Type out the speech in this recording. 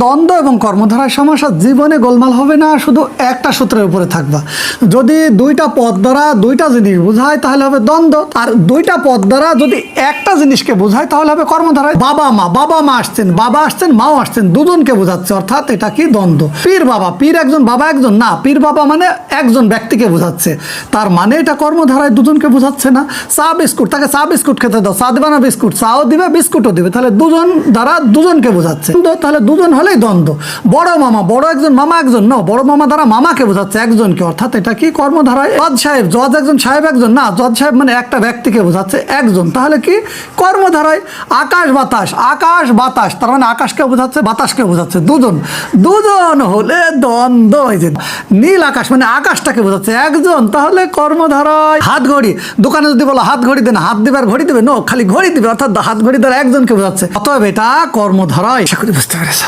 দ্বন্দ্ব এবং কর্মধারায় সমস্যা জীবনে গোলমাল হবে না, শুধু একটা সূত্রের উপরে থাকবা। যদি দুইটা পদ দ্বারা দুইটা জিনিস বোঝায়, তাহলে হবে দ্বন্দ্ব। আর দুইটা পদ দ্বারা যদি একটা জিনিসকে বোঝায়, তাহলে হবে কর্মধারায়। বাবা মা বাবা মা আসছেন, বাবা আসছেন, মাও আসছেন, দুজনকে বোঝাচ্ছে, অর্থাৎ এটা কি দ্বন্দ্ব? পীর বাবা, পীর একজন, বাবা একজন, না, পীর বাবা মানে একজন ব্যক্তিকে বোঝাচ্ছে। তার মানে এটা কর্মধারায় দুজনকে বোঝাচ্ছে না। চা বিস্কুট, তাকে চা বিস্কুট খেতে দাও চা দেবে না বিস্কুট, চাও দিবে, বিস্কুটও দিবে। তাহলে দুজন দ্বারা দুজনকে বোঝাচ্ছে। তাহলে দুজন হলেই দ্বন্দ্ব। বড় মামা, বড় একজন মামা একজন, ন, বড় মামা দ্বারা মামাকে বোঝাচ্ছে একজনকে, অর্থাৎ এটা কি কর্মধারায়? জজ সাহেব, জজ একজন, সাহেব একজন, না, জজ সাহেব মানে একটা ব্যক্তিকে বোঝাচ্ছে একজন। তাহলে কি? কর্মধারায় আকাশ বাতাস আকাশ বাতাস, তার মানে আকাশকে বোঝাচ্ছে, বাতাসকে বোঝাচ্ছে দুজন। দুজন হলে দ্বন্দ্ব হয়েছে নীল আকাশ মানে আকাশটাকে বোঝাচ্ছে একজন, তাহলে কর্মধারায় হাত ঘড়ি। দোকানে যদি বলো হাত ঘড়ি দেন, হাত দিবে আর ঘড়ি দিবে? নো, খালি ঘড়ি দিবে, অর্থাৎ হাত ঘড়ি দ্বারা একজনকে বোঝাচ্ছে। অতএব এটা কর্মধারায়। আশা বুঝতে পেরেছ।